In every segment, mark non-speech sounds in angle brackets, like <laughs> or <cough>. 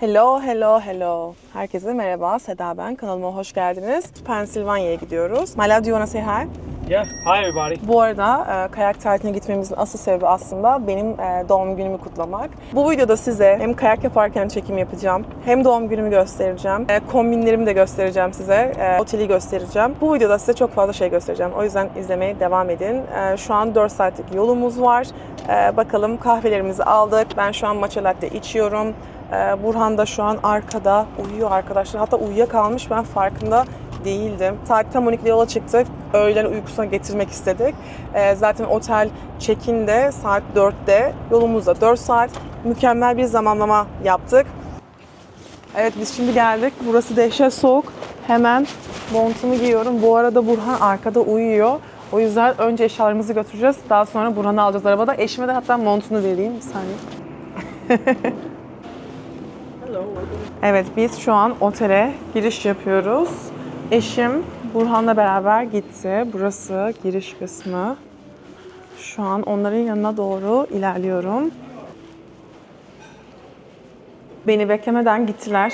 Hello, hello, hello. Herkese merhaba. Seda ben. Kanalıma hoş geldiniz. Pensilvanya'ya gidiyoruz. My love, do you wanna say hi? Yeah. Hi everybody. Bu arada e, kayak tatiline gitmemizin asıl sebebi aslında benim e, doğum günümü kutlamak. Bu videoda size hem kayak yaparken çekim yapacağım, hem doğum günümü göstereceğim, e, kombinlerimi de göstereceğim size, e, oteli göstereceğim. Bu videoda size çok fazla şey göstereceğim. O yüzden izlemeye devam edin. E, şu an 4 saatlik yolumuz var. E, bakalım kahvelerimizi aldık. Ben şu an matcha latte içiyorum. E, Burhan da şu an arkada uyuyor arkadaşlar. Hatta uyuyakalmış ben farkında değildim. Saat tam 12'de yola çıktık. Öğlen uykusuna getirmek istedik. Ee, zaten otel check-in de saat 4'te. Yolumuzda 4 saat. Mükemmel bir zamanlama yaptık. Evet biz şimdi geldik. Burası dehşet soğuk. Hemen montumu giyiyorum. Bu arada Burhan arkada uyuyor. O yüzden önce eşyalarımızı götüreceğiz. Daha sonra Burhan'ı alacağız arabada. Eşime de hatta montunu vereyim. Bir saniye. <laughs> Evet biz şu an otele giriş yapıyoruz. Eşim Burhan'la beraber gitti. Burası giriş kısmı. Şu an onların yanına doğru ilerliyorum. Beni beklemeden gittiler.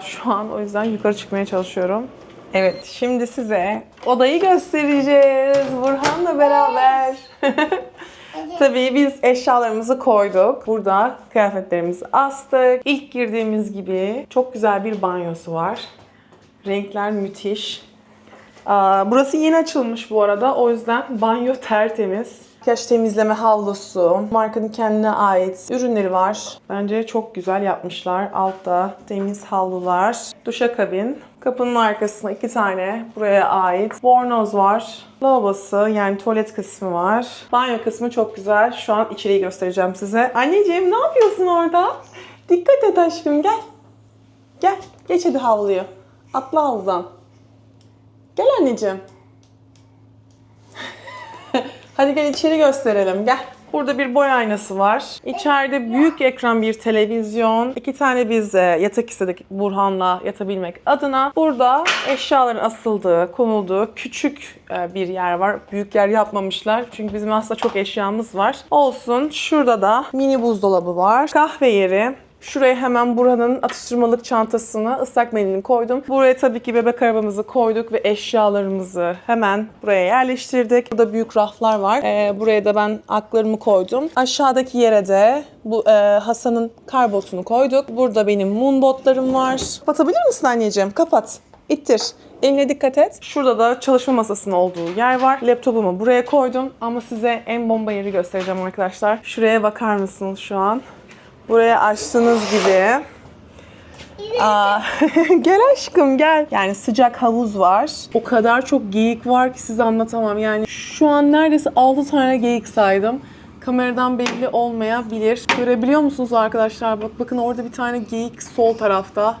Şu an o yüzden yukarı çıkmaya çalışıyorum. Evet, şimdi size odayı göstereceğiz. Burhan'la beraber. <laughs> Tabii biz eşyalarımızı koyduk. Burada kıyafetlerimizi astık. İlk girdiğimiz gibi çok güzel bir banyosu var. Renkler müthiş. Burası yeni açılmış bu arada. O yüzden banyo tertemiz. Makyaj temizleme havlusu, markanın kendine ait ürünleri var. Bence çok güzel yapmışlar. Altta temiz havlular, duşakabin. Kapının arkasında iki tane buraya ait bornoz var. Lavabosu yani tuvalet kısmı var. Banyo kısmı çok güzel. Şu an içeriği göstereceğim size. Anneciğim ne yapıyorsun orada? Dikkat et aşkım gel. Gel geç hadi havluyu. Atla havludan. Gel anneciğim. <laughs> Hadi gel içeri gösterelim. Gel. Burada bir boy aynası var. İçeride büyük ekran bir televizyon. İki tane biz e, yatak istedik Burhan'la yatabilmek adına. Burada eşyaların asıldığı, konulduğu küçük e, bir yer var. Büyük yer yapmamışlar. Çünkü bizim aslında çok eşyamız var. Olsun. Şurada da mini buzdolabı var. Kahve yeri. Şuraya hemen buranın atıştırmalık çantasını, ıslak mendilini koydum. Buraya tabii ki bebek arabamızı koyduk ve eşyalarımızı hemen buraya yerleştirdik. Burada büyük raflar var. Ee, buraya da ben aklarımı koydum. Aşağıdaki yere de bu e, Hasan'ın karbotunu koyduk. Burada benim moonbotlarım var. Kapatabilir misin anneciğim? Kapat. İttir. Eline dikkat et. Şurada da çalışma masasının olduğu yer var. Laptopumu buraya koydum ama size en bomba yeri göstereceğim arkadaşlar. Şuraya bakar mısınız şu an? Buraya açtığınız gibi Aa, <laughs> gel aşkım gel. Yani sıcak havuz var. O kadar çok geyik var ki size anlatamam. Yani şu an neredeyse 6 tane geyik saydım. Kameradan belli olmayabilir. Görebiliyor musunuz arkadaşlar? Bak bakın orada bir tane geyik sol tarafta.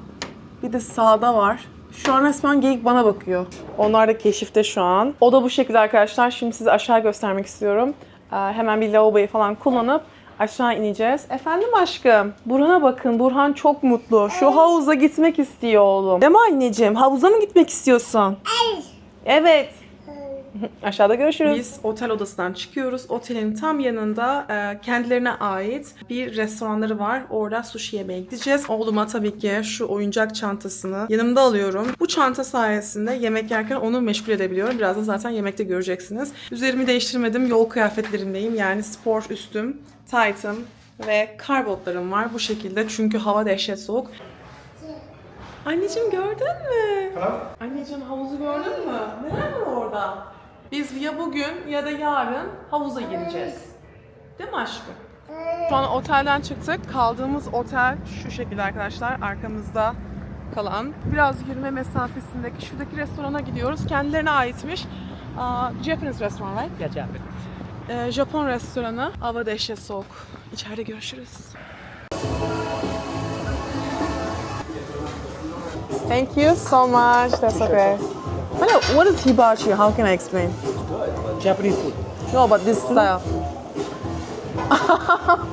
Bir de sağda var. Şu an resmen geyik bana bakıyor. Onlar da keşifte şu an. O da bu şekilde arkadaşlar. Şimdi size aşağı göstermek istiyorum. Ee, hemen bir lavaboyu falan kullanıp aşağı ineceğiz. Efendim aşkım, Burhan'a bakın. Burhan çok mutlu. Şu havuza gitmek istiyor oğlum. Değil mi anneciğim? Havuza mı gitmek istiyorsun? Evet. <laughs> Aşağıda görüşürüz. Biz otel odasından çıkıyoruz. Otelin tam yanında e, kendilerine ait bir restoranları var. Orada sushi yemeye gideceğiz. Oğluma tabii ki şu oyuncak çantasını yanımda alıyorum. Bu çanta sayesinde yemek yerken onu meşgul edebiliyorum. Birazdan zaten yemekte göreceksiniz. Üzerimi değiştirmedim. Yol kıyafetlerimdeyim. Yani spor üstüm, tight'ım ve karbotlarım var bu şekilde. Çünkü hava dehşet soğuk. Anneciğim gördün mü? Anneciğim havuzu gördün mü? Neler var orada? Biz ya bugün ya da yarın havuza gireceğiz. Değil mi aşkım? Şu an otelden çıktık. Kaldığımız otel şu şekilde arkadaşlar. Arkamızda kalan. Biraz yürüme mesafesindeki şuradaki restorana gidiyoruz. Kendilerine aitmiş. Aa, Japanese restaurant, right? Yeah, Japanese. Ee, Japon restoranı. Hava dehşet soğuk. İçeride görüşürüz. Thank you so much. That's okay. Hello, what is hibachi? How can I explain? Japanese food. No, but this style. <laughs>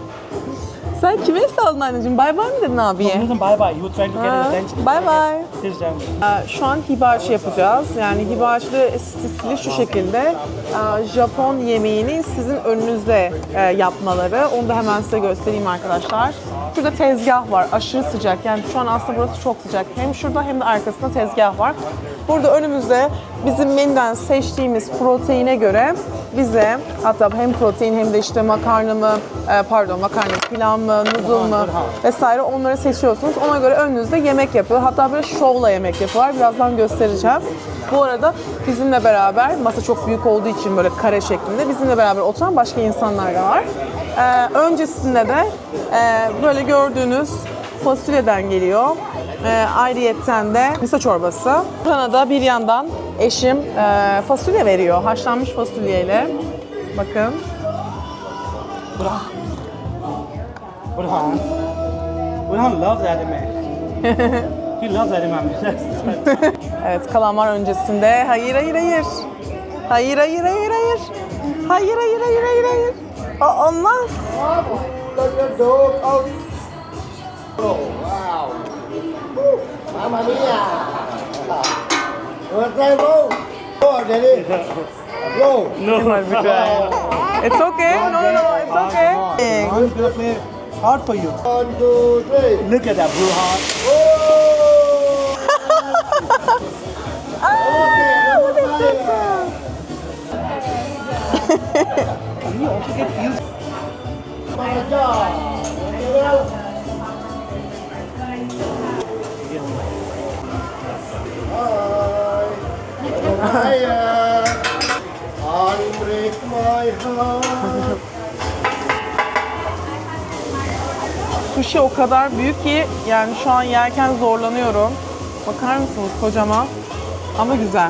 Sen kime saldın anneciğim? Bay bay mı dedin abiye? Listen, bye bye. You trying to get Ha, attention. bye bye. This Japanese. Ee, Şu an hibachi yapacağız. Yani hibachi stili şu şekilde. Ee, Japon yemeğini sizin önünüzde e, yapmaları. Onu da hemen size göstereyim arkadaşlar. Şurada tezgah var. Aşırı sıcak. Yani şu an aslında burası çok sıcak. Hem şurada hem de arkasında tezgah var. Burada önümüzde bizim menüden seçtiğimiz proteine göre bize hatta hem protein hem de işte makarna mı, e, pardon makarna pilav mı, noodle mu vesaire onları seçiyorsunuz. Ona göre önünüzde yemek yapıyor. Hatta böyle şovla yemek yapıyorlar. Birazdan göstereceğim. Bu arada bizimle beraber masa çok büyük olduğu için böyle kare şeklinde bizimle beraber oturan başka insanlar da var. Ee, öncesinde de e, böyle gördüğünüz fasulyeden geliyor. E, ayrıyetten de miso çorbası. Bana da bir yandan eşim e, fasulye veriyor. Haşlanmış fasulyeyle. Bakın. Burhan. Burhan loves anime. he loves anime. That's- Evet kalamar öncesinde. Hayır hayır hayır. Hayır hayır hayır hayır. Hayır hayır hayır hayır hayır. Aa, olmaz. Let your dog out. Oh, wow. Woo. Mamma mia. What's that, bro? Go, Daddy. Go. It's okay. No no no. It's okay. I'm gonna play hard for you. One, two, three. Look at that Burhan. Oh! okay, number five. Can you also get used? My job. <laughs> Sushi o kadar büyük ki yani şu an yerken zorlanıyorum. Bakar mısınız kocaman? Ama güzel.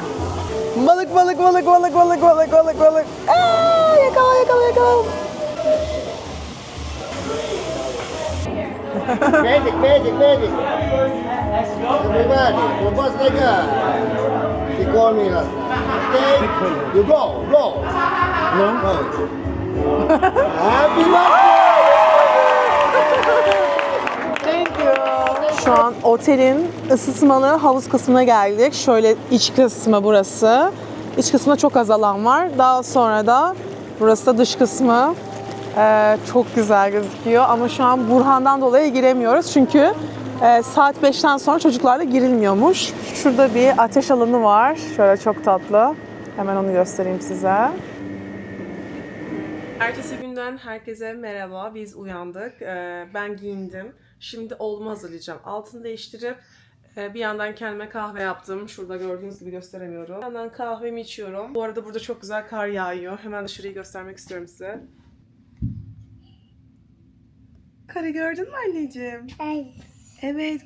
Balık balık balık balık balık balık balık balık. Aa, yakala yakala yakala. Magic, magic, magic. Everybody, go bust like that. Last night. Okay? You go, go. No. Go. Happy birthday! Thank you. Şu an otelin ısıtmalı havuz kısmına geldik. Şöyle iç kısmı burası. İç kısmında çok az alan var. Daha sonra da burası da dış kısmı. Ee, çok güzel gözüküyor ama şu an Burhan'dan dolayı giremiyoruz. Çünkü e, saat 5'ten sonra çocuklarla girilmiyormuş. Şurada bir ateş alanı var. Şöyle çok tatlı. Hemen onu göstereyim size. Ertesi günden herkese merhaba. Biz uyandık. Ee, Ben giyindim. Şimdi oğlumu hazırlayacağım. Altını değiştirip e, bir yandan kendime kahve yaptım. Şurada gördüğünüz gibi gösteremiyorum. Bir yandan kahvemi içiyorum. Bu arada burada çok güzel kar yağıyor. Hemen dışarıyı göstermek istiyorum size. Karı gördün mü anneciğim? Evet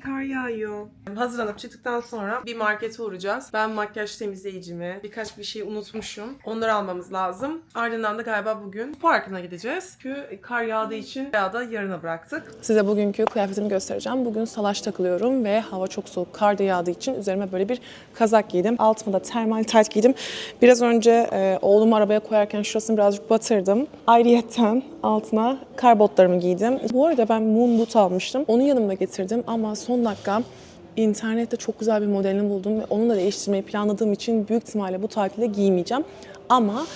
kar yağıyor. Hazırlanıp çıktıktan sonra bir markete uğrayacağız. Ben makyaj temizleyicimi, birkaç bir şey unutmuşum. Onları almamız lazım. Ardından da galiba bugün parkına gideceğiz. Çünkü kar yağdığı için bayağı da yarına bıraktık. Size bugünkü kıyafetimi göstereceğim. Bugün salaş takılıyorum ve hava çok soğuk. Kar da yağdığı için üzerime böyle bir kazak giydim. Altıma da termal tayt giydim. Biraz önce e, oğlumu arabaya koyarken şurasını birazcık batırdım. Ayrıyetten altına kar botlarımı giydim. Bu arada ben moon boot almıştım. Onu yanımda getirdim ama son dakika internette çok güzel bir modelini buldum ve onu da değiştirmeyi planladığım için büyük ihtimalle bu tatilde giymeyeceğim. Ama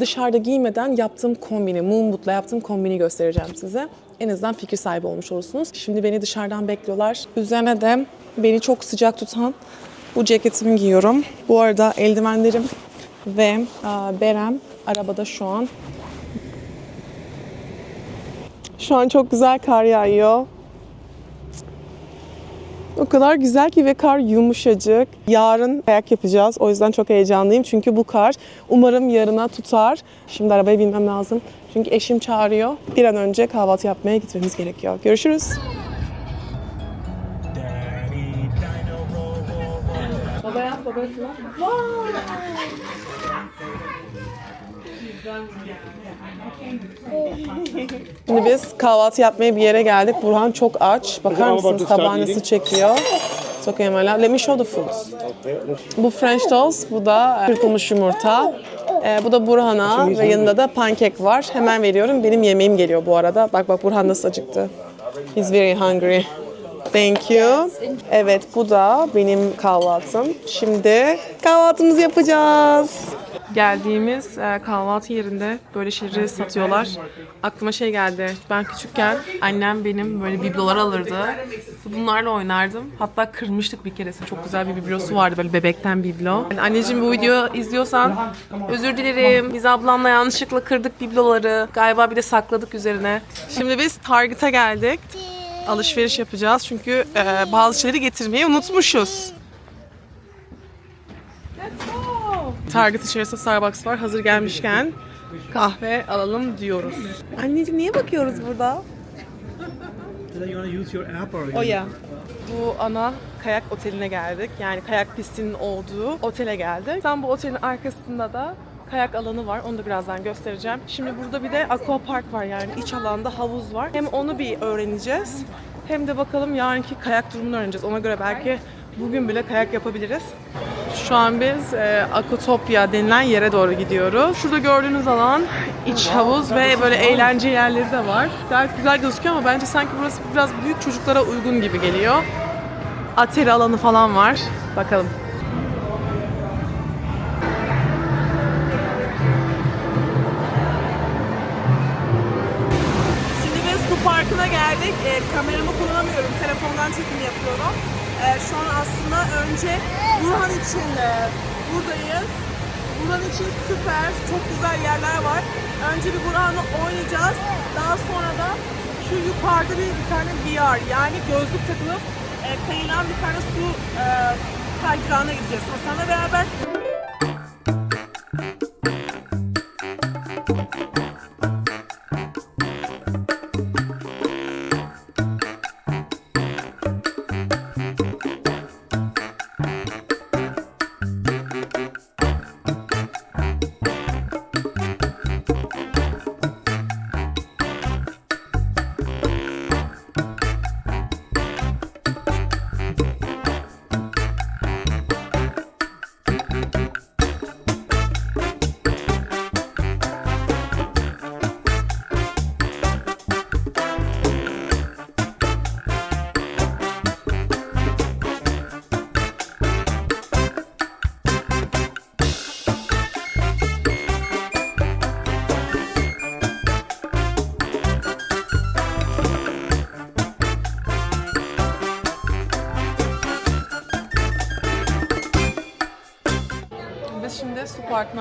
dışarıda giymeden yaptığım kombini, moon boot'la yaptığım kombini göstereceğim size. En azından fikir sahibi olmuş olursunuz. Şimdi beni dışarıdan bekliyorlar. Üzerine de beni çok sıcak tutan bu ceketimi giyiyorum. Bu arada eldivenlerim ve berem arabada şu an. Şu an çok güzel kar yağıyor. O kadar güzel ki ve kar yumuşacık. Yarın kayak yapacağız. O yüzden çok heyecanlıyım. Çünkü bu kar umarım yarına tutar. Şimdi arabaya binmem lazım. Çünkü eşim çağırıyor. Bir an önce kahvaltı yapmaya gitmemiz gerekiyor. Görüşürüz. Şimdi biz kahvaltı yapmaya bir yere geldik. Burhan çok aç. Bakar mısınız tabağı nasıl çekiyor? Çok emala. Let me show the food. Bu French toast, bu da kırpılmış yumurta. Ee, bu da Burhan'a ve yanında da pankek var. Hemen veriyorum. Benim yemeğim geliyor bu arada. Bak bak Burhan nasıl acıktı. He's very hungry. Thank you. Evet bu da benim kahvaltım. Şimdi kahvaltımızı yapacağız. geldiğimiz e, kahvaltı yerinde böyle şeyleri satıyorlar. Aklıma şey geldi. Ben küçükken annem benim böyle biblolar alırdı. Bunlarla oynardım. Hatta kırmıştık bir keresinde. Çok güzel bir biblosu vardı böyle bebekten biblo. Yani anneciğim bu videoyu izliyorsan özür dilerim. Biz ablamla yanlışlıkla kırdık bibloları. Galiba bir de sakladık üzerine. Şimdi biz Target'a geldik. Alışveriş yapacağız çünkü e, bazı şeyleri getirmeyi unutmuşuz. Target içerisinde Starbucks var. Hazır gelmişken kahve alalım diyoruz. Anneciğim niye bakıyoruz burada? O ya. Bu ana kayak oteline geldik. Yani kayak pistinin olduğu otele geldik. Tam bu otelin arkasında da kayak alanı var. Onu da birazdan göstereceğim. Şimdi burada bir de aqua park var yani iç alanda havuz var. Hem onu bir öğreneceğiz. Hem de bakalım yarınki kayak durumunu öğreneceğiz. Ona göre belki bugün bile kayak yapabiliriz. Şu an biz e, Aquatopia denilen yere doğru gidiyoruz. Şurada gördüğünüz alan iç havuz ve böyle eğlence yerleri de var. Gayet güzel gözüküyor ama bence sanki burası biraz büyük çocuklara uygun gibi geliyor. Atari alanı falan var. Bakalım. Kameramı kullanamıyorum. Telefondan çekim yapıyorum. E, şu an aslında önce Burhan için e, buradayız. Burhan için süper, çok güzel yerler var. Önce bir Burhan'la oynayacağız. Daha sonra da şu yukarıda bir, bir tane VR yani gözlük takılıp e, kayılan bir tane su e, kaydırağına gideceğiz. Hasan'la beraber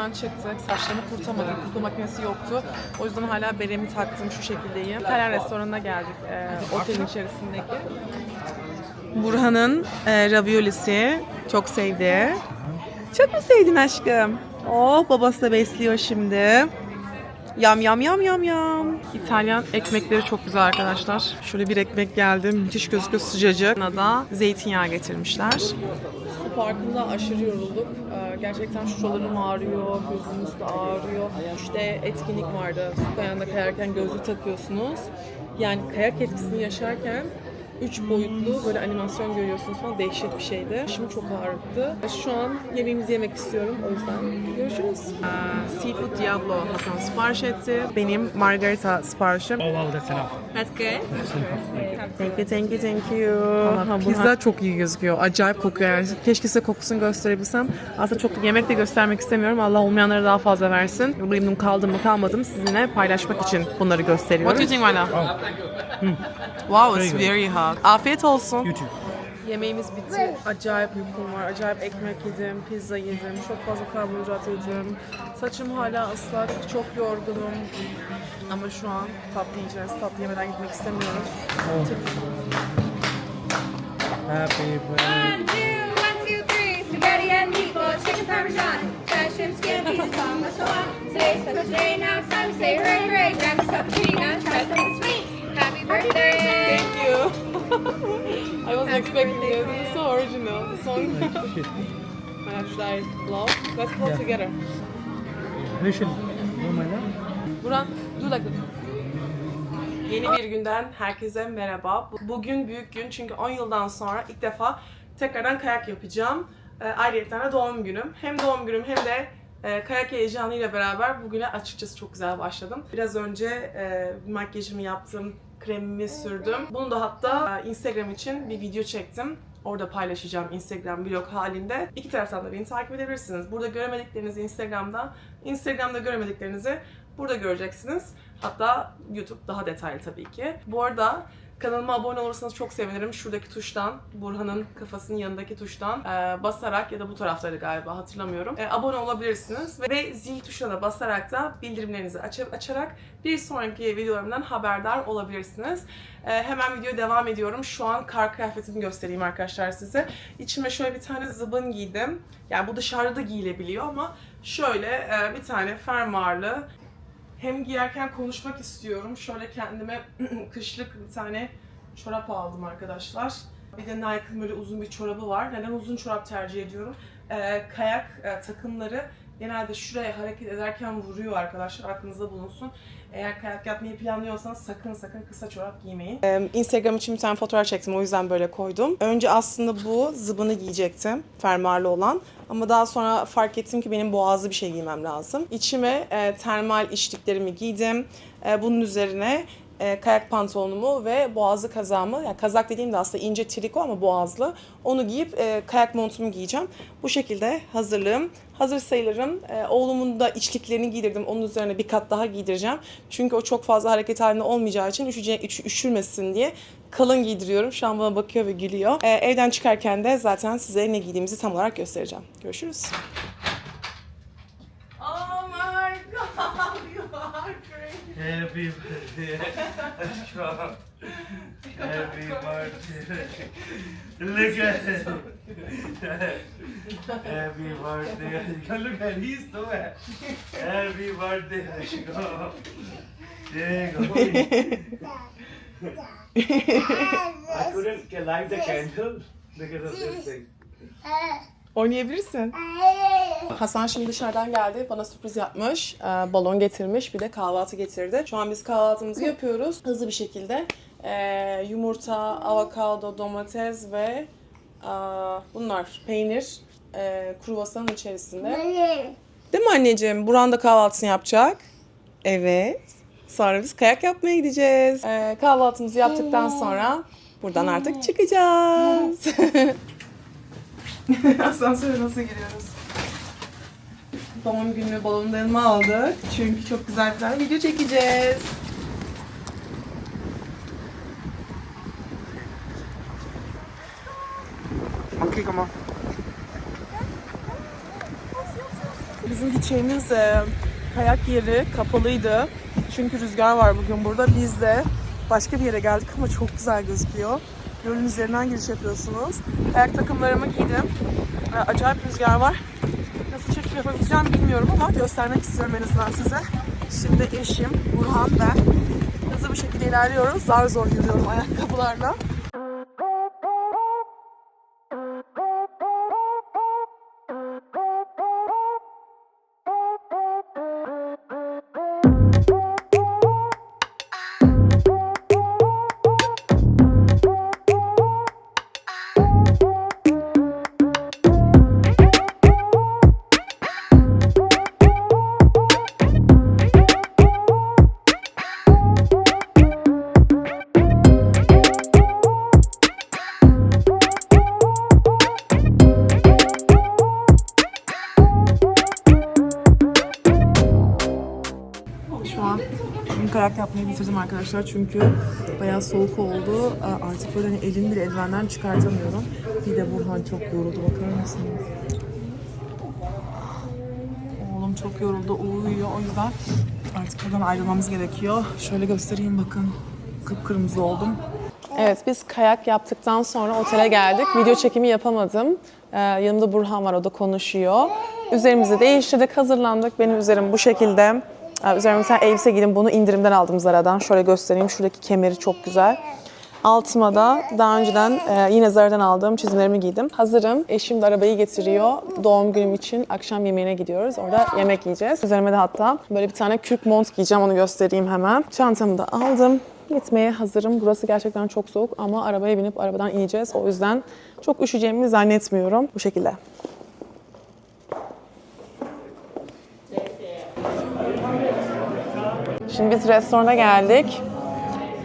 su parkından çıktık. Saçlarımı kurutamadım. Kurutma makinesi yoktu. O yüzden hala beremi taktım şu şekildeyim. İtalyan restoranına geldik. E, otelin içerisindeki. Burhan'ın e, raviolisi. Çok sevdi. Çok mu sevdin aşkım? Oh babası da besliyor şimdi. Yam yam yam yam yam. İtalyan ekmekleri çok güzel arkadaşlar. Şöyle bir ekmek geldi. Müthiş gözüküyor sıcacık. Buna da zeytinyağı getirmişler. Parkında aşırı yorulduk. Ee, Gerçekten şuralarım ağrıyor, gözümüz de ağrıyor. İşte etkinlik vardı. Su kayanda kayarken gözlük takıyorsunuz. Yani kayak etkisini yaşarken üç boyutlu böyle animasyon görüyorsunuz falan dehşet bir şeydi. Şimdi çok ağrıttı. Şu an yemeğimizi yemek istiyorum. O yüzden görüşürüz. Ee, Seafood Diablo Hasan sipariş etti. Benim margarita siparişim. Oh wow, that's enough. That's good. Thank you, thank you, thank you. Pizza çok iyi gözüküyor. Acayip kokuyor yani. Keşke size kokusunu gösterebilsem. Aslında çok yemek de göstermek istemiyorum. Allah olmayanlara daha fazla versin. Memnun kaldım mı kalmadım sizinle paylaşmak için bunları gösteriyorum. What do you think Vala? Wow, it's very hot. Afiyet olsun. You too. Yemeğimiz bitti. Acayip uykum var. Acayip ekmek yedim, pizza yedim, çok fazla karbonhidrat yedim. Saçım hala ıslak, çok yorgunum. Ama şu an tatlı yiyeceğiz. Tatlı yemeden gitmek istemiyoruz. Happy birthday. One, two, one, two, three. Spaghetti and meatballs, chicken parmesan, fresh shrimp the. Today's a day now, it's time to say hooray, hooray. Grab a cappuccino, try something sweet. <laughs> Happy birthday! Thank you. <laughs> I wasn't expecting this. This is so original. The song. Uh, Should I blow? Let's blow Yeah. together. Listen. Oh my god. Buran, do like this. Yeni bir günden herkese merhaba. Bu- Bugün büyük gün çünkü 10 yıldan sonra ilk defa tekrardan kayak yapacağım. Ee, ayrıca de doğum günüm. Hem doğum günüm hem de e, kayak heyecanıyla beraber bugüne açıkçası çok güzel başladım. Biraz önce e, makyajımı yaptım, kremimi sürdüm. Bunu da hatta e, Instagram için bir video çektim. Orada paylaşacağım Instagram vlog halinde. İki taraftan da beni takip edebilirsiniz. Burada göremediklerinizi Instagram'da, Instagram'da göremediklerinizi burada göreceksiniz. Hatta YouTube daha detaylı tabii ki. Bu arada Kanalıma abone olursanız çok sevinirim. Şuradaki tuştan, Burhan'ın kafasının yanındaki tuştan e, basarak ya da bu taraftaydı galiba hatırlamıyorum. E, abone olabilirsiniz ve, zil tuşuna da basarak da bildirimlerinizi aç- açarak bir sonraki videolarımdan haberdar olabilirsiniz. E, hemen videoya devam ediyorum. Şu an kar kıyafetimi göstereyim arkadaşlar size. İçime şöyle bir tane zıbın giydim. Yani bu dışarıda da giyilebiliyor ama şöyle e, bir tane fermuarlı hem giyerken konuşmak istiyorum. Şöyle kendime <clears throat> kışlık bir tane çorap aldım arkadaşlar. Bir de Nike'ın böyle uzun bir çorabı var. Neden uzun çorap tercih ediyorum? Ee, kayak e, takımları genelde şuraya hareket ederken vuruyor arkadaşlar. Aklınızda bulunsun. Eğer kayak yapmayı planlıyorsanız sakın sakın kısa çorap giymeyin. Instagram için bir tane fotoğraf çektim o yüzden böyle koydum. Önce aslında bu zıbını giyecektim. Fermuarlı olan. Ama daha sonra fark ettim ki benim boğazlı bir şey giymem lazım. İçime e, termal içliklerimi giydim. E, bunun üzerine e, kayak pantolonumu ve boğazlı kazağımı, yani kazak dediğim de aslında ince triko ama boğazlı. Onu giyip e, kayak montumu giyeceğim. Bu şekilde hazırlığım. Hazır sayılırım. E, oğlumun da içliklerini giydirdim. Onun üzerine bir kat daha giydireceğim. Çünkü o çok fazla hareket halinde olmayacağı için üşüce, üş- üşürmesin diye kalın giydiriyorum. Şu an bana bakıyor ve gülüyor. E, evden çıkarken de zaten size ne giydiğimizi tam olarak göstereceğim. Görüşürüz. Happy birthday. <laughs> Aşkım. Happy birthday. Look at it. <laughs> Happy birthday. <laughs> Look at he's so happy. Happy birthday, aşkım. There you go. I couldn't light the candle because of this thing. Oynayabilirsin. Hasan şimdi dışarıdan geldi. Bana sürpriz yapmış. Ee, balon getirmiş. Bir de kahvaltı getirdi. Şu an biz kahvaltımızı yapıyoruz. Hızlı bir şekilde. Ee, yumurta, avokado, domates ve aa, bunlar peynir e, kruvasanın içerisinde. Değil mi anneciğim? Buran da kahvaltısını yapacak. Evet. Sonra biz kayak yapmaya gideceğiz. Ee, kahvaltımızı yaptıktan sonra buradan artık çıkacağız. <laughs> <laughs> Asansöre nasıl giriyoruz? Doğum günü balonlarımı aldık. Çünkü çok güzel bir tane video çekeceğiz. Monkey come on. Bizim gideceğimiz e, kayak yeri kapalıydı. Çünkü rüzgar var bugün burada. Biz de başka bir yere geldik ama çok güzel gözüküyor. Gölün üzerinden giriş yapıyorsunuz. Kayak takımlarımı giydim. E, acayip rüzgar var. Nasıl çekim yapabileceğim bilmiyorum ama göstermek istiyorum en azından size. Şimdi eşim, Burhan, ben hızlı bir şekilde ilerliyoruz. Zar zor yürüyorum ayakkabılarla. Kayak yapmayı bitirdim arkadaşlar çünkü bayağı soğuk oldu. Aa, Artık böyle hani elimi bile eldivenden çıkartamıyorum. Bir de Burhan çok yoruldu bakar mısınız? Oğlum çok yoruldu, uyuyor. O yüzden artık buradan ayrılmamız gerekiyor. Şöyle göstereyim bakın. Kıpkırmızı oldum. Evet biz kayak yaptıktan sonra otele geldik. Video çekimi yapamadım. Ee, yanımda Burhan var o da konuşuyor. Üzerimizi değiştirdik, hazırlandık. Benim üzerim bu şekilde. Ee, üzerime tane elbise giydim. Bunu indirimden aldım Zara'dan. Şöyle göstereyim. Şuradaki kemeri çok güzel. Altıma da daha önceden e, yine Zara'dan aldığım çizmelerimi giydim. Hazırım. Eşim de arabayı getiriyor. Doğum günüm için akşam yemeğine gidiyoruz. Orada yemek yiyeceğiz. Üzerime de hatta böyle bir tane kürk mont giyeceğim. Onu göstereyim hemen. Çantamı da aldım. Gitmeye hazırım. Burası gerçekten çok soğuk ama arabaya binip arabadan ineceğiz. O yüzden çok üşüyeceğimi zannetmiyorum. Bu şekilde. Şimdi biz restorana geldik.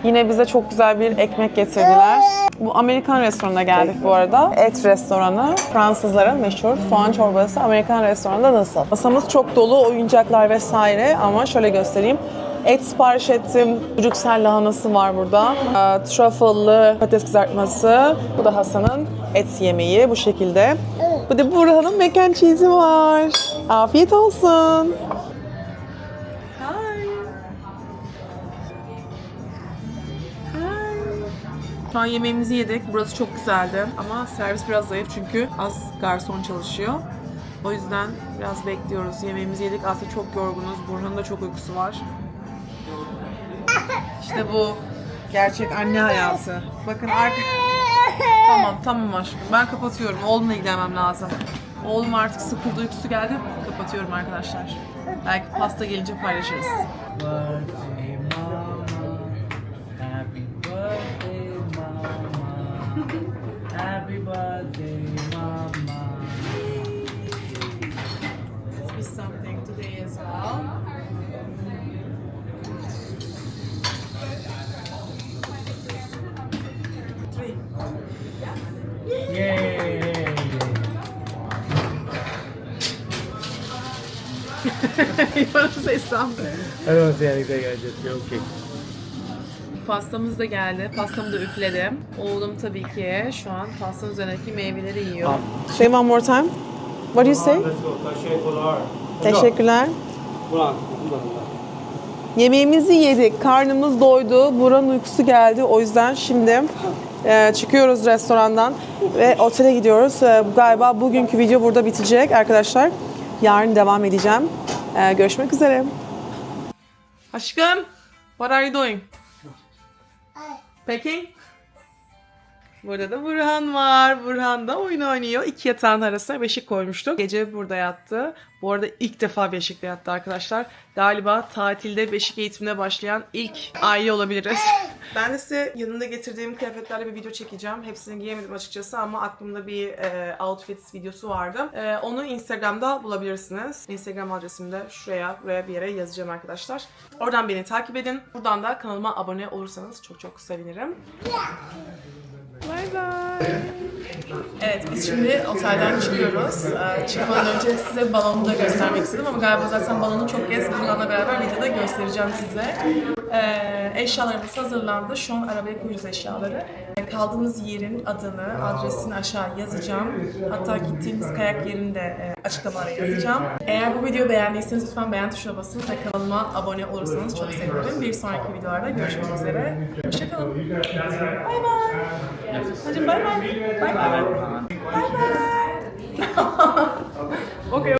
Yine bize çok güzel bir ekmek getirdiler. Bu Amerikan restoranına geldik bu arada. Et restoranı. Fransızların meşhur soğan çorbası Amerikan restoranında nasıl? Masamız çok dolu, oyuncaklar vesaire ama şöyle göstereyim. Et sipariş ettim. Brüksel lahanası var burada. Ee, truffle'lı patates kızartması. Bu da Hasan'ın et yemeği bu şekilde. Bu da Burhan'ın mac and cheese'i var. Afiyet olsun. Şu yemeğimizi yedik. Burası çok güzeldi ama servis biraz zayıf çünkü az garson çalışıyor. O yüzden biraz bekliyoruz. Yemeğimizi yedik. Aslında çok yorgunuz. Burhan'ın da çok uykusu var. İşte bu gerçek anne hayatı. Bakın arka... Tamam tamam aşkım. Ben kapatıyorum. Oğlumla ilgilenmem lazım. Oğlum artık sıkıldı uykusu geldi. Kapatıyorum arkadaşlar. Belki pasta gelince paylaşırız. Happy birthday mama. Let's be something today as well. Yay! <laughs> you want to say something? I don't say anything, I just joking. Pastamız da geldi. Pastamı da üfledim. Oğlum tabii ki şu an pastanın üzerindeki meyveleri yiyor. Say one more time. What do you say? Let's go, teşekkürler. Teşekkürler. Buran, Yemeğimizi yedik. Karnımız doydu. Buranın uykusu geldi. O yüzden şimdi e, çıkıyoruz restorandan ve otele gidiyoruz. E, galiba bugünkü video burada bitecek arkadaşlar. Yarın devam edeceğim. E, görüşmek üzere. Aşkım, what are you doing? Peki. Burada da Burhan var. Burhan da oyun oynuyor. İki yatağın arasına beşik koymuştuk. Gece burada yattı. Bu arada ilk defa beşikte yattı arkadaşlar. Galiba tatilde beşik eğitimine başlayan ilk aile olabiliriz. <laughs> Ben de size yanında getirdiğim kıyafetlerle bir video çekeceğim. Hepsini giyemedim açıkçası ama aklımda bir e, outfit videosu vardı. E, onu Instagram'da bulabilirsiniz. Instagram adresimi de şuraya, buraya bir yere yazacağım arkadaşlar. Oradan beni takip edin. Buradan da kanalıma abone olursanız çok çok sevinirim. Bye bye. Evet biz şimdi otelden çıkıyoruz. Ee, çıkmadan önce size balonu da göstermek istedim ama galiba zaten balonu çok kez Burhan'la beraber videoda göstereceğim size. Ee, eşyalarımız hazırlandı. Şu an arabaya koyuyoruz eşyaları. Ee, Kaldığımız yerin adını, adresini aşağı yazacağım. Hatta gittiğimiz kayak yerini de e, açıklamalara yazacağım. Eğer bu videoyu beğendiyseniz lütfen beğen tuşuna basın ve kanalıma abone olursanız çok sevinirim. Bir sonraki videolarda görüşmek üzere. Hoşçakalın. Bye bye. Hadi bye bye. Bye bye. Bye bye. <laughs> okay.